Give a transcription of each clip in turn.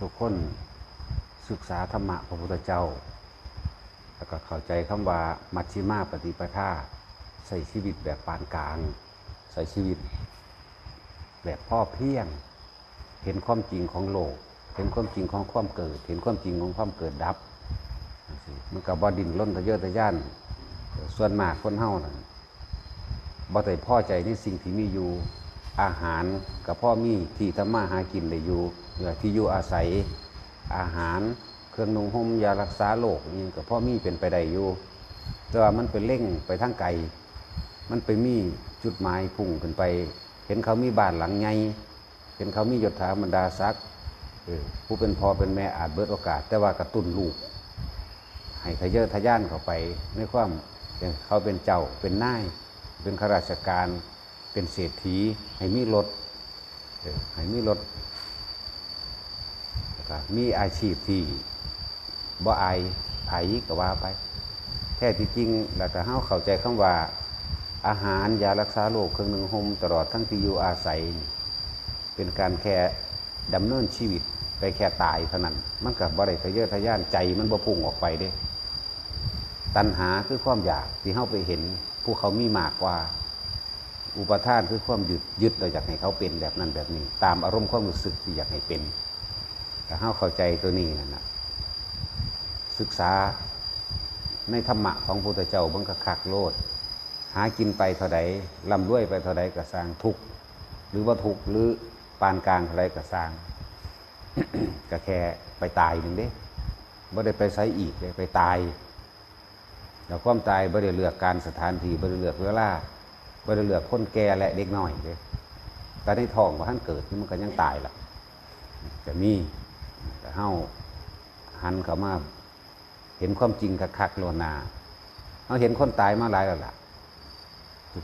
ทุกคนศึกษาธรรมะพระพุทธเจ้า แล้วก็เข้าใจคำว่ามัชชิมาปฏิปทาใส่ชีวิตแบบปานกลาง ใส่ชีวิต แบบพ่อเพียง เห็นความจริงของโลก เห็นความจริงของความเกิด เห็นความจริงของความเกิดดับ มันกับบอดินล้นทะเยอทะยาน ส่วนมากคนเฮานั่นบ่ได้พ่อใจในสิ่งที่มีอยู่ อาหารกับพ่อมีที่ทำมาหากินได้อยู่เนื้อที่อยู่อาศัยอาหารเครื่องนุ่งห่มยารักษาโรคนี่กับพ่อมีเป็นไปได้อยู่แต่ว่ามันเป็นเร่งไปทางไกลมันไปมีจุดหมายพุ่งขึ้นไป เห็นเขามีบ้านหลังใหญ่เห็นเขามียศถาบรรดาศักดิ์ผู้เป็นพ่อเป็นแม่อาจเบิดโอกาส แต่ว่ากระตุ้นลูก ให้ทะเยอทะยานเข้าไปในความเขาเป็นเจ้าเป็นนายเป็นข้าราชการ เป็นเศรษฐีให้มีรถให้มีรถมีอาชีพที่บ่อายไผก็ว่าไป แท้ที่จริงแล้วก็เฮาเข้าใจคำว่า อาหารยารักษาโรคเครื่องหนึ่งห่มตลอดทั้งที่อยู่อาศัย เป็นการแค่ดำเนินชีวิตไปแค่ตายเท่านั้น มันกับบ่ได้ทะเยอทะยานใจมันบ่พุ่งออกไปเด้ ตัณหาคือความอยากที่เข้าไปเห็น ผู้เขามีมากกว่า อุปทานคือความยึดยึดเราอยากให้เขาเป็นแบบนั้นแบบนี้ ตามอารมณ์ความรู้สึกที่อยากให้เป็นแต่เข้าเข้าใจตัวนี้นั่นะศึกษาในธรรมะของพุทธเจ้าบังคักโลด หากินไปเท่าใดลำด้วยไปเท่าใดก็สร้างทุกหรือว่าทุกหรือปานกลางเท่าใดก็สร้างก็แค่ไปตายหนึ่งเด้ไม่ได้ไปใช้อีกเลยไปตายแล้วความตายไม่ได้เลือกการสถานที่ไม่ได้เลือกเวลา ไม่ได้เลือคนแก่และเด็กน้อยเลยแต่ในท้องว่าท่านเกิดมันก็ยังตายละจะมีแต่เฮาหันเข้ามาเห็นความจริงคักๆโลวนาเราเห็นคนตายมาหลายแล้วล่ะ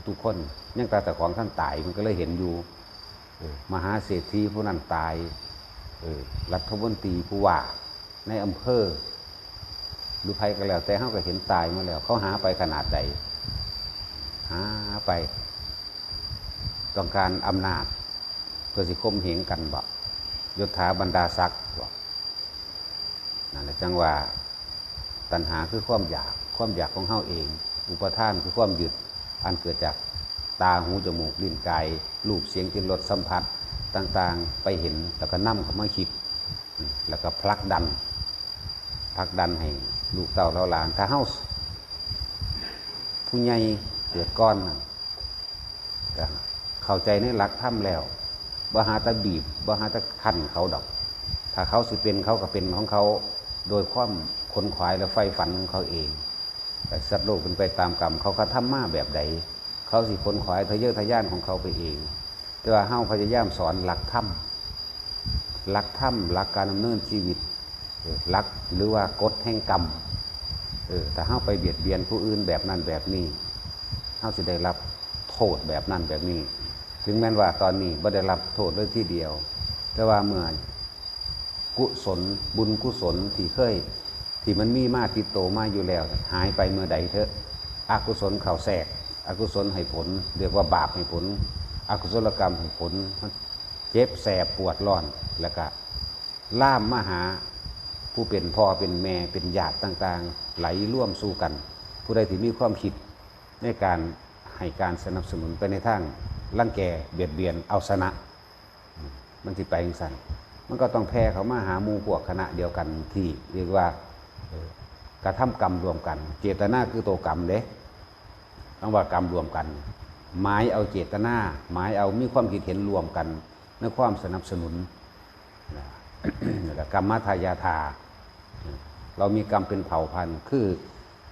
ทุกๆคนยังต่แต่ของท่านตายมันก็เลยเห็นอยู่อมหาเศรษฐีผู้นั้นตายรัฐมนตรีผู้ว่าในอำเภอหรือภัยก็แล้ว แต่เขาก็เห็นตายมาแล้ว เขาหาไปขนาดใด หาไป ต้องการอำนาจ เพื่อสิคมเหงกันบ่ยศถาบรรดาศักดิ์บ่นั่นแหละจังว่าตัณหาคือความอยาก ความอยากของเฮาเอง อุปทานคือความยึดอันเกิดจากตาหูจมูกลิ้นกายรูปเสียงกลิ่นรสสัมผัสต่างๆ ไปเห็นแล้วก็นั่เข้ามาคิด แล้วก็พลักดันพลักดันให้ลูกเต่าเราหลานถ้าเฮาผู้ใหญ่ เกิดก้อนนั่นเข้าใจในหลักถ้ำแล้วบ่หาตะบีบบ่หาตะขันเขาดอก ถ้าเขาสิเป็นเขาก็เป็นของเขา โดยความขนขวายและไฟฝันของเขาเอง แต่สัตว์โลกเป็นไปตามกรรม เขากระทำมาแบบใด เขาสิขนขวายทะเยอทะยานของเขาไปเอง แต่ว่าเฮาพยายามสอนหลักถ้ำหลักถ้ำหลักการดำเนินชีวิตหลักหรือว่ากฎแห่งกรรมเออแต่เฮาไปเบียดเบียนผู้อื่นแบบนั้นแบบนี้ เฮาจะได้รับโทษแบบนั้นแบบนี้ ถึงแม้ว่าตอนนี้ไม่ได้รับโทษเลยที่เดียว แต่ว่าเมื่อกุศลบุญกุศลที่เคย ที่มันมีมาติดโตมาอยู่แล้ว หายไปเมื่อใดเถอะอกุศลเข่าแทรกอกุศลให้ผล เรียกว่าบาปให้ผล อกุศลกรรมให้ผล เจ็บแสบปวดร้อนแล้วก็ล่ามมาหาผู้เป็นพ่อเป็นแม่เป็นญาติต่าง ๆ ไหลร่วมสู้กัน ผู้ใดที่มีความคิด ในการให้การสนับสนุนไปในทางร่างแกเบียดเบียนเอาชนะ มันที่ไปยังสันมันก็ต้องแพ้เขามาหาหมูพวกคณะเดียวกันที่เรียกว่ากระทำกรรมรวมกัน เจตนาคือตัวกรรมเด้ต้องว่ากรรมรวมกัน หมายเอาเจตนาหมายเอามีความคิดเห็นรวมกันในความสนับสนุนกรรมทายาทาเรามีกรรมเป็นเผ่าพันธุ์คือ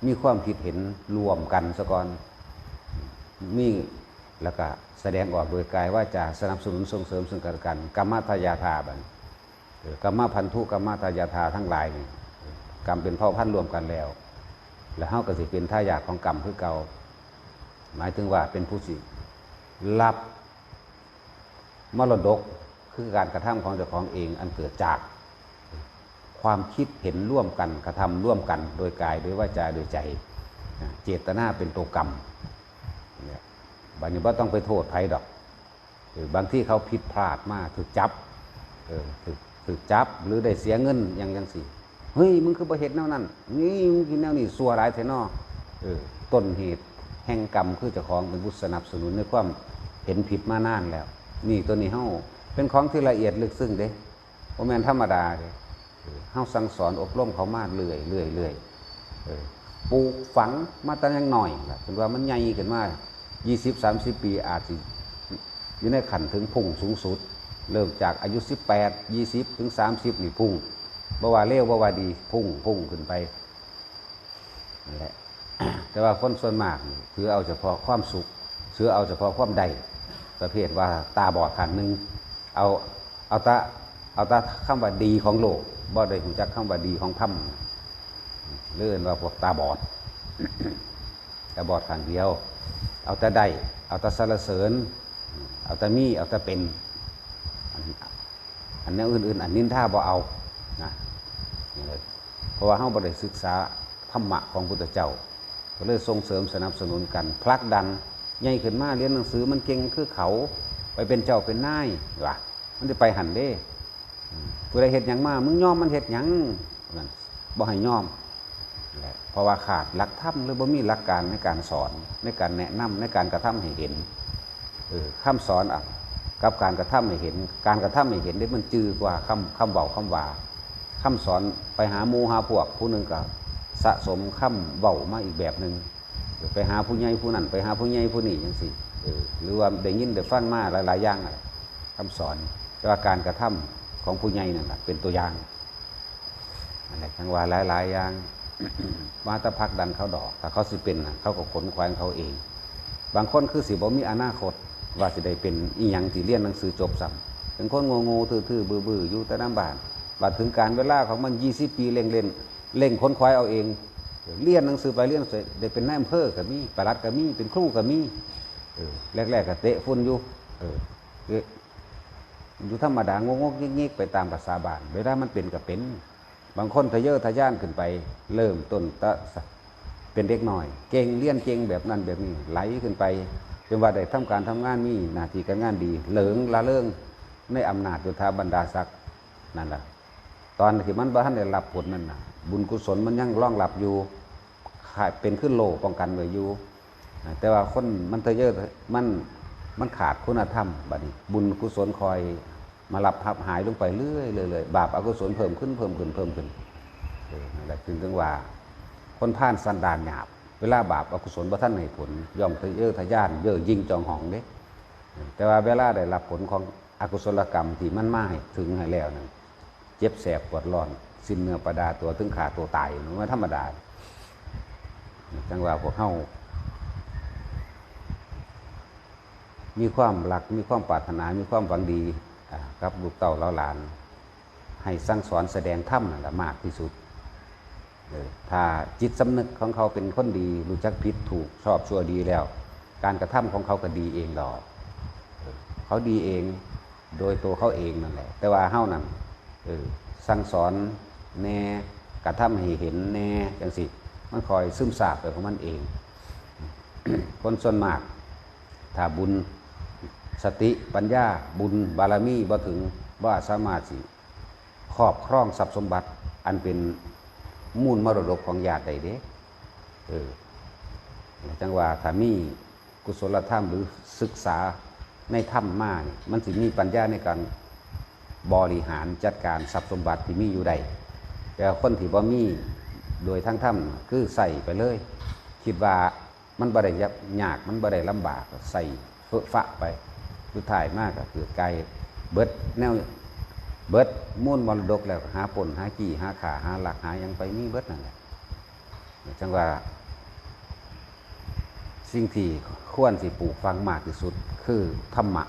มีความคิดเห็นรวมกันซะก่อนมีแล้วก็แสดงออกโดยกายว่าจะสนับสนุนส่งเสริมซึ่งกันและกันกรรมทายาทาบันกรรมพันธุกรรมทายาทาทั้งหลายนี่กรรมเป็นเผ่าพันธุ์รวมกันแล้ว แล้วเฮาก็สิเป็นทายาทของกรรมคือเก่าหมายถึงว่าเป็นผู้สิรับมรดกคือการกระทำของเจ้าของเองอันเกิดจาก ความคิดเห็นร่วมกันกระทำร่วมกัน โดยกายโดยวาจาโดยใจ เจตนาเป็นตัวกรรมบางทีว่าต้องไปโทษใครดอกออบางที่เขาผิดพลาดมากถูกจับเออถูกถูกจับหรือได้เสียเงินอย่างยังสิเฮ้ยมึงคือประเหตุแนวนั้นนี่มึงกินแนวนี้สัวร้ายแท้นอเออต้นเหตุแห่งกรรมคือเจ้าของเป็นผู้สนับสนุนในความเห็นผิดมานานแล้ว นี่ตัวนี้เฮาเป็นของที่ละเอียดลึกซึ้งเด้บ่แม่นธรรมดาเด้ เฮาสั่งสอนอบรมเขามาเรื่อยเรื่อยเรื่อยเออปลูกฝังมาตั้งยังหน่อยล่ะเป็นว่ามันใหญ่ขึ้นมา20 30ปีอาจสิอยู่ในขันถึงพุ่งสูงสุด เริ่มจากอายุ18 20ถึง30นี่พุ่งบ่ว่าเร็วบ่ว่าดีพุ่งพุ่งขึ้นไปนั่นแหละแต่ว่าคนส่วนมากนี่ถือเอาเฉพาะความสุขถือเอาเฉพาะความใดประเภทว่าตาบอดขันหนึ่งเอาเอาตาเอาตาคำว่าดีของโลก บ่ได้หูจักคำว่าดีของธรรมเลื่อนว่าพวกตาบอดตาบอดขันเดียว เอาแต่ได้ เอาแต่สรรเสริญ เอาแต่มี เอาแต่เป็น อันอันแนอื่นๆ อันนินท่าบ่เอานะเพราะว่าเฮาบ่ได้ศึกษาธรรมะของพุทธเจ้า ก็เลยส่งเสริมสนับสนุนกันผลักดันใหญ่ขึ้นมาเรียนหนังสือมันเก่งคือเขา ไปเป็นเจ้าเป็นนายว่ะมันจะไปหันเด้ ผู้ใดเฮ็ดหยังมา มึงยอมมันเฮ็ดหยังนั่นบ่ให้ยอมเพราะว่าขาดหลักธรรมหรือบ่มีหลักการในการสอนในการแนะนำในการกระทำให้เห็นเออคำสอนอะกับการกระทำให้เห็น การกระทำให้เห็นนี่มันจืดกว่าคำคำเบาคำว่าคำสอนไปหามูหาพวกผู้หนึ่งก็สะสมคำเบามาอีกแบบหนึ่งไปหาผู้ใหญ่ผู้นั้นไปหาผู้ใหญ่ผู้นี้อย่างสิหรือว่าได้ยินได้ฟังมาหลายๆอย่างอะคำสอนแต่ว่าการกระทำ ของผู้ใหญ่นั่นแหละเป็นตัวอย่างนั่นแหละจังว่าหลาย ๆ อย่างมาตะพักดันเขาดอกถ้าเขาสิเป็นนะเขาก็ขนควายเขาเอง บางคนคือสิบ่มีอนาคต ว่าสิได้เป็นอีหยังที่เรียนหนังสือจบซ้ำเป็นคนงงๆทื่อๆบื้อๆอยู่แต่น้ำบานบัดถึงการเวลาของมัน20ปีเร่งเล่นเร่งค้นควายเอาเองเรียนหนังสือไปเรียนเสร็จได้เป็นนายอำเภอก็มีประหลัดก็มีเป็นครูก็มีเออแรกๆก็เตะฝุ่นอยู่เอยู่ธรรมดางงๆงิกๆไปตามภาษาบานเวลามันเป็นก็เป็น บางคนทะเยอทะยานขึ้นไป เริ่มต้นตะเป็นเด็กหน่อย เก่งเลี้ยนเก่งแบบนั้นแบบนี้ไหลขึ้นไปจนว่าได้ทำการทำงานมีหน้าที่การงานดี เหลิงละเริงในอำนาจดุทาบรรดาศักดิ์นั่นแหละตอนที่มันบ้านได้รับผลนั่นนะบุญกุศลมันยังร่องรับอยู่เป็นขึ้นโลป้องกันไว้อยู่แต่ว่าคนมันทะเยอมัน มันขาดคุณธรรมบัดนี้ บุญกุศลคอย มาหลับทับหายลงไปเรื่อยเลยเลยบาปอกุศลเพิ่มขึ้นเพิ่มขึ้นเพิ่มขึ้นออนั่นแหละจึงถึงว่า คนผ่านสันดานหยาบ เวลาบาปอกุศลบ่ท่านให้ผล ย่อมทะเยอทะยานเย่อยิ่งจองหองเด้แต่ว่าเวลาได้รับผลของอกุศลกรรมที่มันมาให้ถึงให้แล้วนั้นเจ็บแสบปวดร้อน สิ้นเนื้อประดาตัวถึงขาดตัวตายมันไม่ธรรมดาจังว่าพวกเข้า มีความรักมีความปรารถนา มีความหวังดีกับลูกเต่าเราหลาน ให้สั่งสอนแสดงธรรมนั่นแหละมากที่สุดถ้าจิตสำนึกของเขาเป็นคนดี รู้จักผิดถูกชอบชั่วดีแล้ว การกระทำของเขาก็ดีเองดอกเขาดีเองโดยตัวเขาเองนั่นแหละ แต่ว่าเฮ้านั่นเออสั่งสอนแน่กระทำให้เห็นแน่จังสิมันคอยซึมซาบไปของมันเอง คนส่วนมากถ้าบุญ สติปัญญาบุญบารมีบ่ถึงว่าสามารถสิครอบครองทรัพย์สมบัติ อันเป็นมูลมรดกของญาติใดเด้เออจังว่าถ้ามีกุศลธรรมหรือศึกษาในธรรมมานี่มันสิมีปัญญาในการบริหารจัดการทรัพย์สมบัติที่มีอยู่ใดแต่คนที่บ่มีโดยทั้งธรรมคือใส่ไปเลย คิดว่ามันบ่ได้ยากมันบ่ได้ลำบากใส่เฟอะฟะไป สุดท้ายมากก็คือไกลเบิดแนวเบิดมูลมรดกแล้วหาปนหากี่หาขาหาหลักหายังไปนี่เบิดนั่นแหละจังว่า สิ่งที่ควรสิปลูกฟังมากที่สุด คือธรรมะ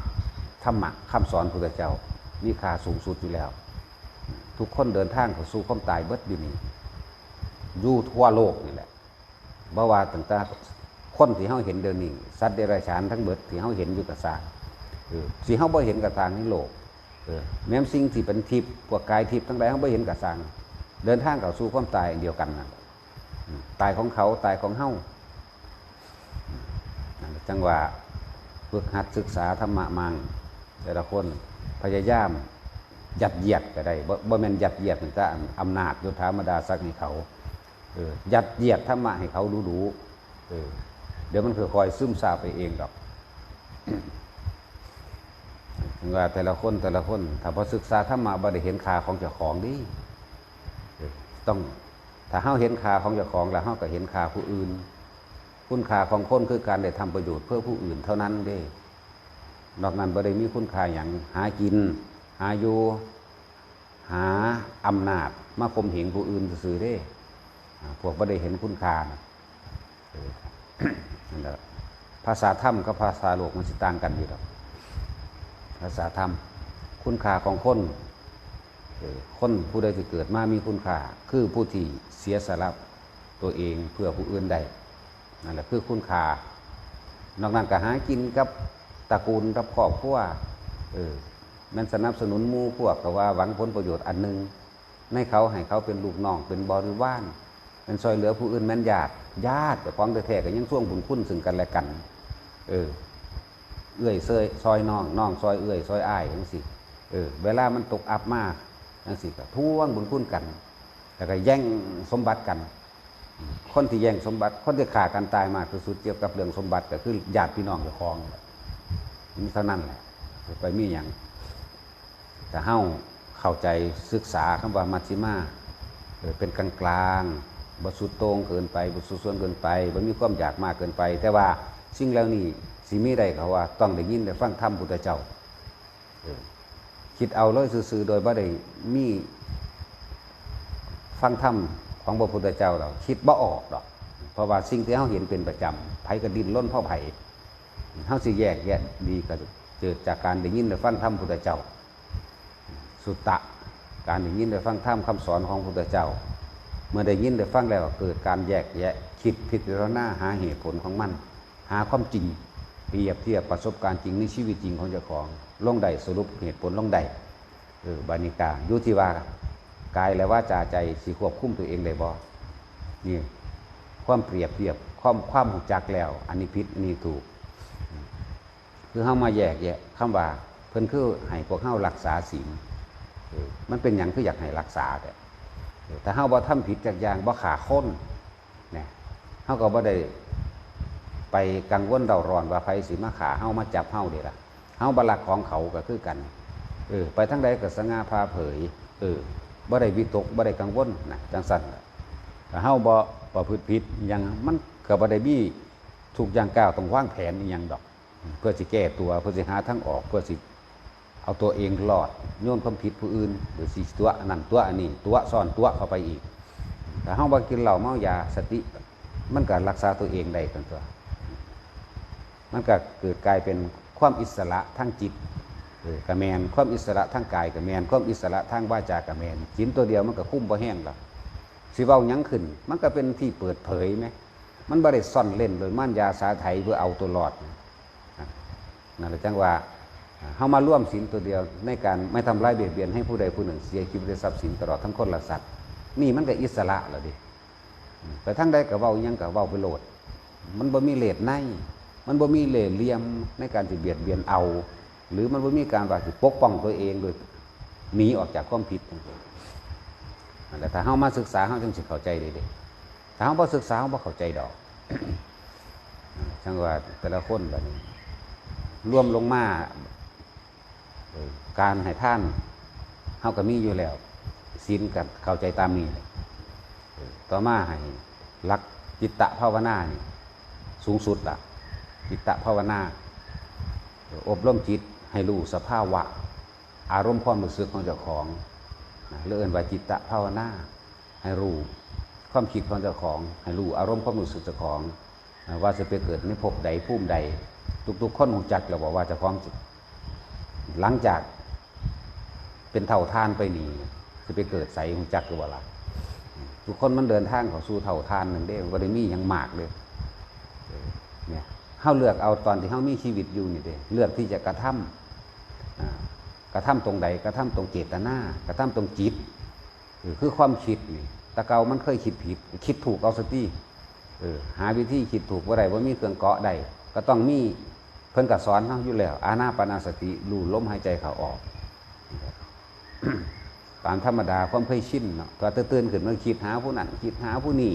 ธรรมะคำสอนพุทธเจ้ามีค่าสูงสุดอยู่แล้ว ทุกคนเดินทางเข้าสู่ความตายเบิดอยู่นี่อยู่ทั่วโลกนี่แหละบ่ว่าตั้งแต่คนที่เฮาเห็นเดินนี้สัตว์เดรัจฉานทั้งเบิดที่เฮาเห็นอยู่กับสา สิเฮาบ่เห็นกับทางนี้โลกเออแม้สิ่งที่เป็นทิพย์พวกกายทิพย์ทั้งหลายเฮาบ่เห็นกับสร้าง เดินทางเข้าสู่ความตายเดียวกันนั่นอืมตายของเขาตายของเฮานั่นแหละฝึกหัดศึกษาธรรมะมังแต่ละคนพยายามยัดเยียดก็ได้บ่บ่แม่นยัดเยียดแต่อำนาจยศถาบรรดาศักให้เขาเออยัดเยียดธรรมะให้เขารู้ๆเออเดี๋ยวมันค่อยๆซึมซาบไปเองดอก ถึงว่าแต่ละคนแต่ละคนถ้าพอศึกษาธรรมะบ่ได้เห็นค่าของเจ้าของดิต้องถ้าเฮาเห็นค่าของเจ้าของแล้วเฮาก็เห็นค่าผู้อื่น คุณค่าของคนคือการได้ทำประโยชน์เพื่อผู้อื่นเท่านั้นเด้นอกนั้นบ่ได้มีคุณค่าอย่างหากิน หาอยู่หาอำนาจมาข่มเหงผู้อื่นซื่อๆเด้พวกบ่ได้เห็นคุณค่านะนั่นแหละภาษาธรรมกับภาษาโลกมันสิต่างกันอยู่ดอก ภาษาธรรม คุณค่าของคนคนผู้ใดที่เกิดมามีคุณค่า คือผู้ที่เสียสละตัวเองเพื่อผู้อื่นได้นั่นแหละคือคุณค่านอกนั้นก็หากินกับตระกูลกับครอบครัวเออมันสนับสนุนมู่พวกก็ว่าหวังผลประโยชน์อันหนึงในเขาให้เขาเป็นลูกน้องเป็นบริวารเป็นซอยเหลือผู้อื่นแม่นญาติญาติแต่ของแท้ๆก็ยังช่วงบุญคุณซึ่งกันและกัน เออ เอื้อยเซยซอยน้องน้องซอยเอื้อยซอยอ้ายจังสิเออเวลามันตกอับมากจังสิก็ท่วงบุญคุณกันแล้วก็แย่งสมบัติกัน คนที่แย่งสมบัติ คนที่ขากันตายมากที่สุดเกี่ยวกับเรื่องสมบัติก็คือญาติพี่น้องเจ้าของนี่เท่านั้นแหละไปมีอย่างแต่เฮ้าเข้าใจศึกษาคำว่ามัชฌิมาเป็นกลางกลางๆบสุดโตรงเกินไปบสุดส่วนเกินไปบ่มีความอยากมากเกินไป แต่ว่าสิ่งแล้วนี่ สิมีได้เขาว่า ต้องได้ยินได้ฟังธรรมพุทธเจ้าคิดเอาเลยซื่อๆโดยบ่ได้มีฟังธรรมของพระพุทธเจ้าเราคิดบ่ออกดอก เพราะว่าสิ่งที่เขาเห็นเป็นประจำไผก็ดินล้นพ่อไผ่เขาสิแยกแยะดีก็เกิดจากการได้ยินได้ฟังธรรมพุทธเจ้า สุตตะการได้ยินได้ฟังธรรมคำสอนของพุทธเจ้า เมื่อได้ยินได้ฟังแล้วเกิดการแยกแยะ คิดพิจารณาหาเหตุผลของมัน หาความจริง เปรียบเทียบประสบการณ์จริงในชีวิตจริงของเจ้าของลงได้สรุปเหตุผลลงได้เออบานิกายุที่ว่ากายและว่าจาใจสิควบคุมตัวเองได้บ่นี่ความเปรียบเทียบความความหูจักแล้ว อันนี้ผิดอันนี้ถูก คือเฮามาแยกแยะคำว่าเพิ่นคือให้พวกเฮารักษาศีลเออมันเป็นหยังคืออยากให้รักษาแต่เออแต่เฮาบ่ทำผิดจากอย่างบ่ขาค้นเนี่ยเฮาก็บ่ได้ ไปกังวลเดาร้อนว่าไผสิมาขาเฮามาจับเฮาเด้ล่ะเฮาบ่รักของเขาก็คือกันเออไปทั้งใดก็สง่าพาเผยเออบ่ได้วิตกบ่ได้กังวลนะจังสันล่ะถ้าเฮาบ่ประพฤติผิดอหยังมันก็บ่ได้มีทุกอย่างก้าวต้องวางแผนอีหยังดอก เพื่อสิแก้ตัวเพื่อสิหาทางออกเพื่อสิเอาตัวเองรอดโยนความผิดผู้อื่น หรือสิตัวนนั่นตัวอันนี้ตัวซ่อนตัวเข้าไปอีกแต่เฮาบ่กินเหล้าเมายาสติ มันก็รักษาตัวเองได้กันตัว มันก็เกิดกลายเป็นความอิสระทางจิตกระแมนความอิสระทางกายกระแมนความอิสระทางวาจากระแมนจินตัวเดียวมันก็คุ้มบ่แห้งหรอกสิเว้ายั้งขึ้น มันก็เป็นที่เปิดเผยไหมมันบ่ได้ซ่อนเล่นโดยม่านยาสาไถเพื่อเอาตัวรอดนั่นแหละจังว่าเฮามาร่วมศีลตัวเดียวในการไม่ทำร้ายเบียดเบียนให้ผู้ใดผู้หนึ่งเสียชีวิตทรัพย์สินตลอดทั้งคนและสัตว์นี่มันก็อิสระแล้วดิแต่ทั้งใดก็เว้ายังก็เว้าไปโหลด มันบ่มีเลทใน มันบ่มีเหล่เหลี่ยมในการสิเบียดเบียนเอา หรือมันบ่มีการว่าสิปกป้องตัวเองโดยหนีออกจากความผิดจังซี้นั่นแหละถ้าเฮามาศึกษาเฮาจึงสิเข้าใจได้เด้ถ้าเฮาบ่ศึกษาเฮาบ่เข้าใจดอกจังว่าแต่ละคนแบบนี้ร่วมลงมาการให้ท่านเฮาก็มีอยู่แล้วศีลกันเข้าใจตามนี้ต่อมาให้รักจิตตะภาวนานี่สูงสุดล่ะ จิตตภาวนา อบรมจิตให้รู้สภาวะ อารมณ์ความรู้สึกของเจ้าของเรื่องว่าจิตตภาวนาให้รู้ความคิดของเจ้าของ ให้รู้อารมณ์ความรู้สึกเจ้าของว่าจะไปเกิดในภพใดภูมิใด ทุกๆคนหูจักเราบอกว่าเจ้าของจิตหลังจากเป็นเท่าทานไปนี่จะไปเกิดใสหูจักหรือเปล่าทุกคนมันเดินทางเขาสู่เท่าทานหนึ่งได้วันนี้ยังมากเลยเนี่ย เฮาเลือกเอาตอนที่เฮามีชีวิตอยู่นี่เด้เลือกที่จะกระทำอ่ากระทำตรงใดกระทำตรงเจตนากระทำตรงจิตคือความคิดนี่ตะเกามันเคยคิดผิด คิดถูกเอาสติเออหาวิธีคิดถูกว่าไรว่ามีเครื่องเกาะใดก็ต้องมีเพิ่นกับสอนเฮาอยู่แล้ว อานาปนาสติรู้ลมหายใจเขาออกตามธรรมดาความเคยชินเนาะตัวตื่นขึ้นมาคิดหาผู้นั้นคิดหาผู้นี้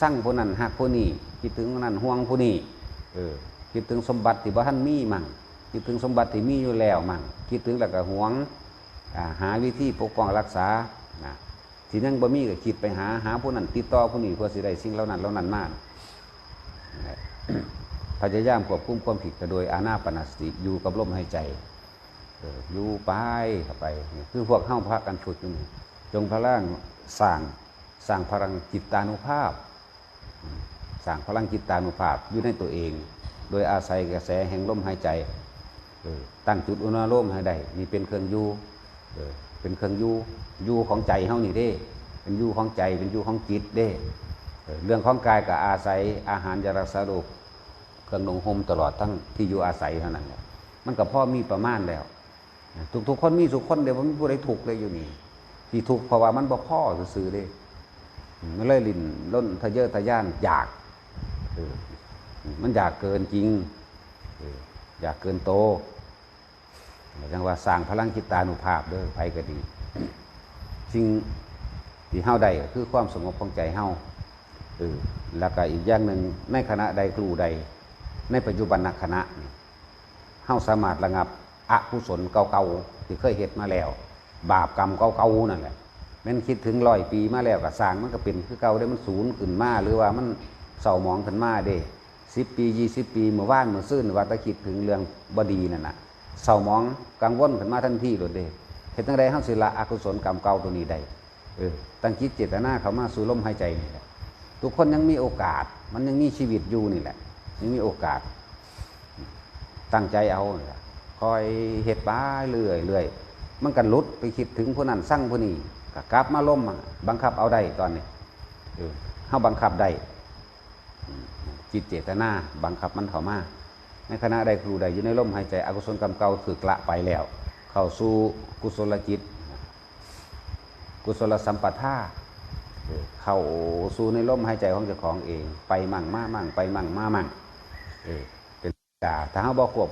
สั่งผู้นั้นหักผู้นี้คิดถึงผู้นั้นห่วงผู้นี้ เออคิดถึงสมบัติที่บ่ท่านมีมั่งคิดถึงสมบัติที่มีอยู่แล้วมั่งคิดถึงแล้วก็หวงหาวิธีปกป้องรักษานะที่นั่งบ่มีก็คิดไปหาหาผู้นั้นติดต่อผู้นี้เพื่อสิได้สิ่งเหล่านั้นเหล่านั้นมาพยายามควบคุมความผิดโดยอานาปานสติอยู่กับลมหายใจเอออยู่ไปเข้าไป คือพวกเข้าพักกันฝึกนี่จงพลังสร้างสร้างพลังจิตตานุภาพ สร้างพลังจิตตานุภาพอยู่ในตัวเอง โดยอาศัยกระแสแห่งลมหายใจตั้งจุดอุณหภูมิให้ได้นี่เป็นเครื่องยูเป็นเครื่องยูยูของใจเฮานี่เด้ เป็นยูของใจเป็นยูของจิตเด้ เรื่องของกายก็อาศัยอาหารยารักษาโรคเครื่องนงห่มตลอดทั้งที่อยู่อาศัยเท่านั้นแหละมันกับพ่อมีประมาณแล้ว ทุกทุกคนมีสุขคนเดียวมันผู้ใดถูกเลยอยู่นี่ที่ถูกเพราะว่ามันบ่พ่อซื้อเลยมันเลยลินล้นทะเยอทะยานอยาก มันอยากเกินจริงอยากเกินโตจังว่าสร้างพลังจิตตานุภาพเด้อไปก็ดี สิ่งที่เฮาได้คือความสงบของใจเฮาเออแล้วก็อีกอย่างหนึ่งในคณะใดครูใด ในปัจจุบันนคณะเฮาสามารถระงับอกุศลเก่าๆที่เคยเฮ็ดมาแล้ว บาปกรรมเก่าๆนั่นแหละแม่นคิดถึงร้อยปีมาแล้วก็สร้างมันก็เป็นคือเก่าได้มันศูนย์ขึ้นมาหรือว่ามัน เศร้ามองขึ้นมาเด้สิบปียี่สิบปีเมื่อว่านเมื่อซื่นว่าตะคิดถึงเรื่องบดีนั่นน่ะเศร้ามองกังวลขึ้นมาทันทีโดดเด้เฮ็ดจังไดเฮาสิละอกุศลกรรมเก่าตัวนี้ได้เออตั้งจิตเจตนาเขามาสู่ลมหายใจนี่แหละทุกคนยังมีโอกาส มันยังมีชีวิตอยู่นี่แหละยังมีโอกาส ตั้งใจเอาคอยเหตุบ้าเรื่อยเรื่อยมันกันลุดไปคิดถึงผู้นั้นสั่งผู้นี้กลับมาล่มบังคับเอาได้ตอนนี้เออเฮาบังคับได้ จิตเจตนาบังคับมันเข้ามาในขณะใดครูใดอยู่ในลมหายใจอกุศลกรรมเก่าถือกละไปแล้ว เข้าสู่กุศลจิต กุศลสัมปทาเข้าสู่ในลมหายใจของเจ้าของเอง ไปมั่งมามั่งไปมั่งมามั่งเออเป็นกาถ้าเขาบอกควบ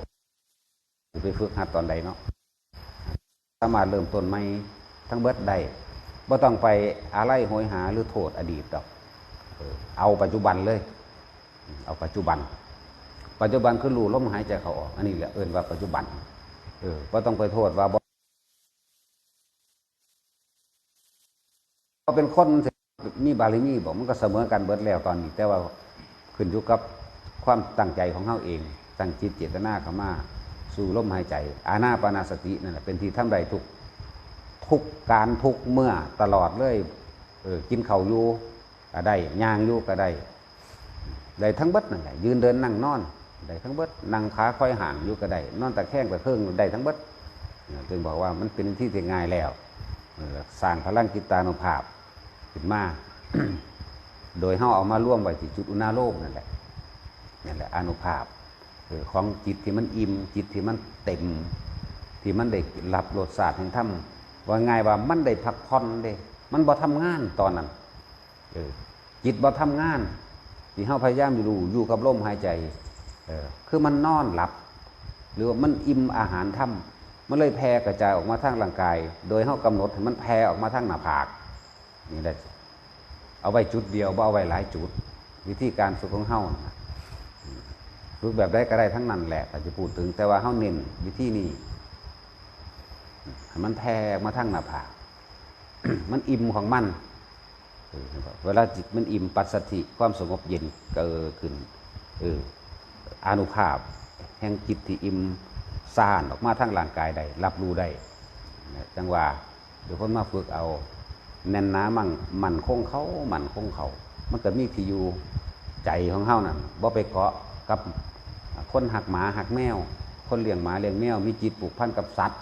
ไปฝึกหัดตอนใดเนาะสามารถเริ่มต้นใหม่ทั้งเบิดได้บ่ต้องไปอะไรโหยหาหรือโทษอดีตดอกเอาปัจจุบันเลย เอาปัจจุบัน ปัจจุบันคือรู้ลมหายใจเขาออก อันนี้แหละเอิ้นว่าปัจจุบัน เออบ่ต้องไปโทษว่าบ่เขาเป็นคนมีบารมีบอกมันก็เสมอกันเบิดแล้วตอนนี้ แต่ว่าขึ้นอยู่กับความตั้งใจของเขาเอง ตั้งจิตเจตนาเข้ามาสู่ลมหายใจ อาณาปานาสตินั่นแหละเป็นที่ทำใดทุกทุกการทุกเมื่อตลอดเลยเออกินเข้าอยู่ก็ได้ย่างอยู่ก็ได้ ได้ทั้งเบิดนั่นแหละยืนเดินนั่งนอนได้ทั้งเบิดนั่งขาค่อยห่างอยู่ก็ได้นอนตะแคงตะเครื่องได้ทั้งเบิดจึงบอกว่ามันเป็นที่ที่ง่ายแล้วสร้างพลังจิตตานุภาพขึ้นมาโดยเฮาเอามาร่วมไว้ที่จุดอุณาโลกนั่นแหละนั่นแหละอนุภาพเออของจิตที่มันอิ่มจิตที่มันเต็ม ที่มันได้รับรสชาติแห่งธรรมว่าง่ายว่ามันได้พักผ่อนเด้มันบ่ทำงานตอนนั้นเออจิตบ่ทำงาน ที่เฮาพยายามอยู่ดูอยู่กับลมหายใจเออคือมันนอนหลับ หรือว่ามันอิ่มอาหารธรรมมันเลยแผ่กระจายออกมาทางร่างกาย โดยเฮากำหนดให้มันแผ่ออกมาทางหน้าผากนี่แหละเอาไว้จุดเดียวบ่เอาไว้หลายจุด วิธีการฝึกของเฮานะฝึกแบบได้ก็ได้ทั้งนั้นแหละแต่จะพูดถึง แต่ว่าเฮาเน้นวิธีนี้ให้มันแผ่มาทั้งหน้าผากมันอิ่มของมัน เวลาจิตมันอิ่มปัสสติความสงบเย็นเกิดขึ้นเอออานุภาพ แห่งจิตที่อิ่มซ่านออกมาทั้งร่างกายได้รับรู้ได้จังว่าเดี๋ยวคนมาฝึกเอา แน่นหนามั่งมันคงเขามันคงเขา มันก็มีที่อยู่ใจของเฮานั่นบ่ไปเกาะกับคนหักหมาหักแมว คนเลี้ยงหมาเลี้ยงแมว มีจิตผูกพันกับสัตว์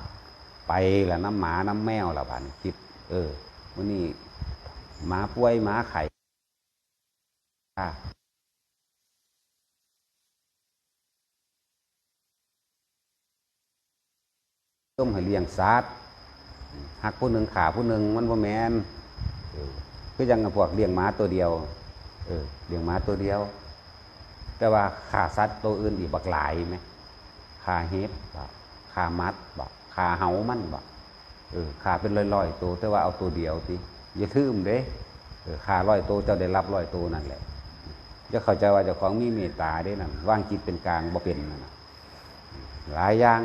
ไปละน้ำหมาน้ำแมวละพันจิต เออวันนี้ หมาป่วยหมาไข่อะต้มให้เลี้ยงสัตว์หักผู้หนึ่งขาผู้หนึ่งมันบ่แมนเออคือยังพวกเลี้ยงหมาตัวเดียวเออเลี้ยงหมาตัวเดียว แต่ว่าขาสัตว์ตัวอื่นอีกบักหลายไหมขาเห็บบ่ขามัดบ่ขาเหามันบ่เออขาเป็นร้อยๆตัวแต่ว่าเอาตัวเดียวติ อย่าทื่มเด้ขาร้อยตัวเจ้าได้รับร้อยตัวนั่นแหละจะเข้าใจว่าเจ้าของมีเมตตาเด้นั่นว่างจิตเป็นกลางบ่เป็นนั่นน่ะหลายอย่าง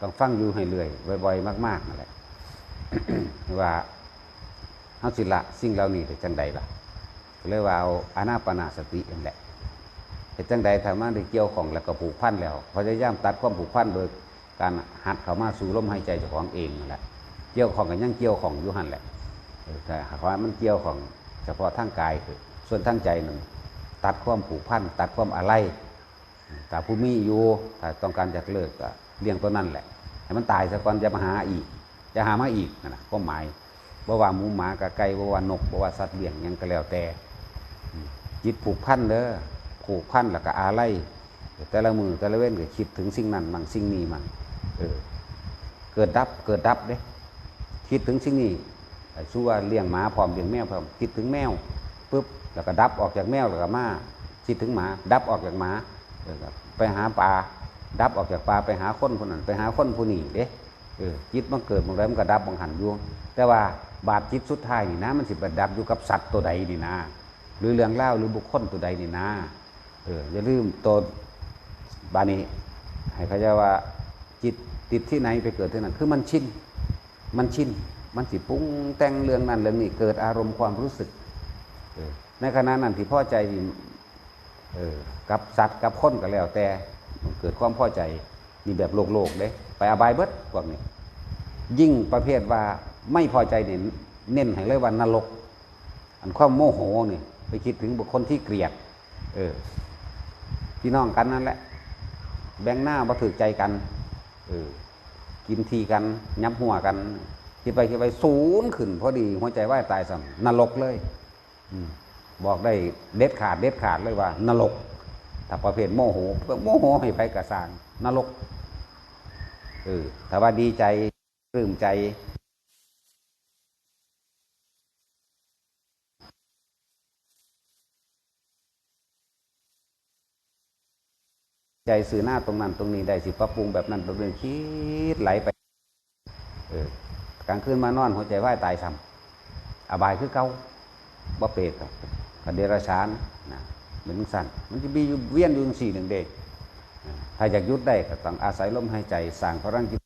ต้องฟังอยู่ให้เรื่อยบ่อยๆ มากๆนั่นแหละว่าเฮาสิละสิ่งเหล่านี้ได้จังใดล่ะก็เลยว่าเอาอานาปนาสตินั่นแหละเฮ็ดจังใดถ้ามาได้เกี่ยวของแล้วก็ผูกพันแล้วพยายามตัดความผูกพันโดยการหัดเข้ามาสู่ลมหายใจเจ้าของเองนั่นแหละเกี่ยวของกันยังเกี่ยวของอยู่หันแหละ แต่หากว่ามันเกี่ยวของเฉพาะทางกายคือส่วนทางใจหนั่นตัดความผูกพันตัดความอะไรถ้าผู้มีอยู่ถ้าต้องการจะเลิกก็เลี้ยงตัวนั่นแหละให้มันตายซะก่อนจะมาหาอีก จะหามาอีกนั่นะก็หมายบ่ว่าหมูหมากะไก่บ่ว่านกบ่ว่าสัตว์เลี้ยงยังก็แล้วแต่จิตผูกพันเด้อผูกพันแล้วก็อาลัยแต่ละมือแต่ละเว้นก็คิดถึงสิ่งนั้นมั่งสิ่งนี้มั่งเออเกิดดับเกิดดับเด้คิดถึงสิ่งนี้ สู้ว่าเลี้ยงหมาพร้อมเลี้ยงแมวพร้อมคิดถึงแมวปุ๊บแล้วก็ดับออกจากแมวแล้วก็มาคิดถึงหมา ดับออกจากหมาไปหาปลาดับออกจากปลาไปหาคนคนนั้นไปหาคนผู้นี้เด้เออจิตมันเกิดมันไรมันก็ดับบางหันยวงแต่ว่าบาดจิตสุดท้ายนี่นะ มันสิบดับอยู่กับสัตว์ตัวใดนี่นะ หรือเรื่องเล่าหรือบุคคลตัวใดนี่นะเอออย่าลืมตัวบานี้ให้เขาจะว่าจิตติดที่ไหนไปเกิดที่นั่นคือมันชินมันชิน มันสิปุ้งแต่งเรื่องนั้นเรื่องนี้เกิดอารมณ์ความรู้สึกออในขณะนั้นที่พ่อใจนี่เออกับสัตว์กับคนก็แล้วแต่เกิดความพอใจนี่แบบโลกโลกเด้ไปอบายเบิดพวกนี้ ยิ่งประเภทว่าไม่พอใจเนี่ยเน้นให้เลยว่านรก อันความโมโหนี่ไปคิดถึงบุคคลที่เกลียด เออพี่น้องกันนั่นแหละ แบ่งหน้าบ่ถือใจกัน เออกินทีกันยับหัวกัน คิดไปคิดไปศูนย์ขึ้น พอดีหัวใจว่ายตายสั่นรกเลยบอกได้เด็ดขาดเด็ดขาดเลยว่า นรกถ้าประเภทโมโหโมโหให้ไปกระสางนรกเออถ้าว่าดีใจปลื้มใจใจสื่อหน้าตรงนั้นตรงนี้ได้สิปรับปรุงแบบนั้นแบบนี้คิดไหลไป เออ กลางคืนมานอนหัวใจว่ายตายซ้ำอบายคือเก่าบ่เปรตกับเดรัจฉานนะเหมือนสั่นมันจะมีเวียนอยู่สี่หนึ่งเดชถ้าอยากยุดได้ก็ต้องอาศัยลมหายใจสร้างพลังจิต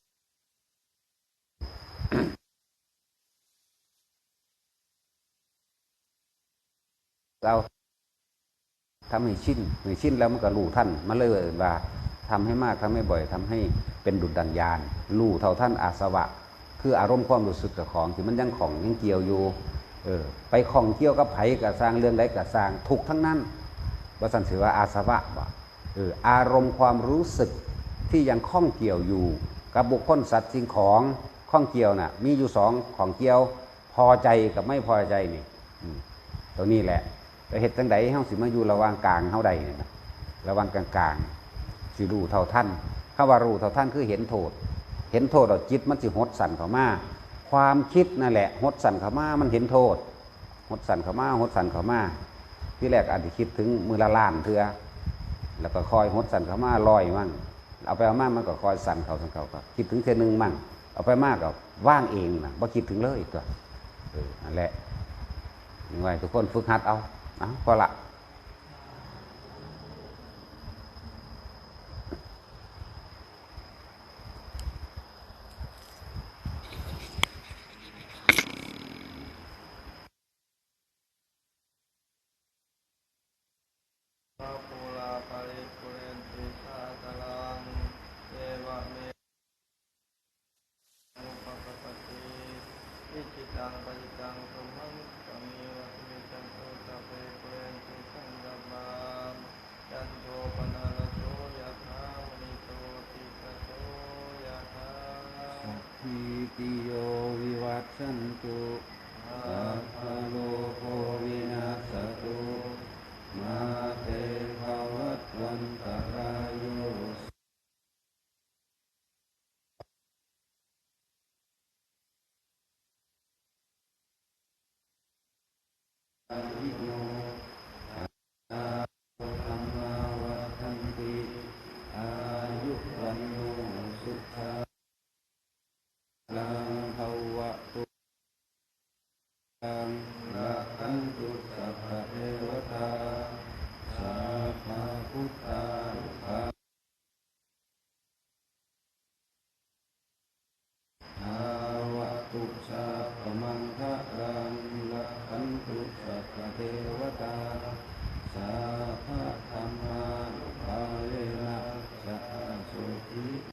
เราทำให้ชินให้ชินแล้วมันก็รู้ท่านมาเลยว่าทำให้มากทำให้บ่อยทำให้เป็นดุจดันยานรู้เท่าท่านอาสวะ คืออารมณ์ความรู้สึกกับของที่มันยังของยังเกี่ยวอยู่เออไปของเกี่ยวกับไผกับสร้างเรื่องใดกับสร้างทุกทั้งนั้นว่าสันสือว่าอาสวะบ่เอออารมณ์ความรู้สึกที่ยังข้องเกี่ยวอยู่ กับบุคคลสัตว์สิ่งของข้องเกี่ยวน่ะมีอยู่สองของเกี่ยวพอใจกับไม่พอใจนี่ตัวนี้แหละแต่เหตุจังใดเฮาสิมาอยู่ระหว่างกลางเฮาใดเนี่ยนะระหว่างกลางกลางสิรู้เท่าท่านคำว่ารู้เท่าท่านคือเห็นโทษ เห็นโทษเราจิตมันสิหดสั่นเข้ามา ความคิดนั่นแหละหดสั่นเข้ามา มันเห็นโทษหดสั่นเข้ามาหดสั่นเข้ามา ที่แรกอาจจะคิดถึงมือละล้านเถือแล้วก็คอยหดสั่นเข้ามาลอยมั่งเอาไปเอามามันก็คอยสั่นเขาสั่นเขาก็คิดถึงเทนึงมั่งเอาไปมากก็ว่างเองนะบ่คิดถึงเลยตัวเออนั่นแหละยังไงทุกคนฝึกหัดเอาเอาพอละ ตุสาปมังคะรังละขันตุสัพเทวตาสาพะธรรมานุภาเลนะสะสุขิ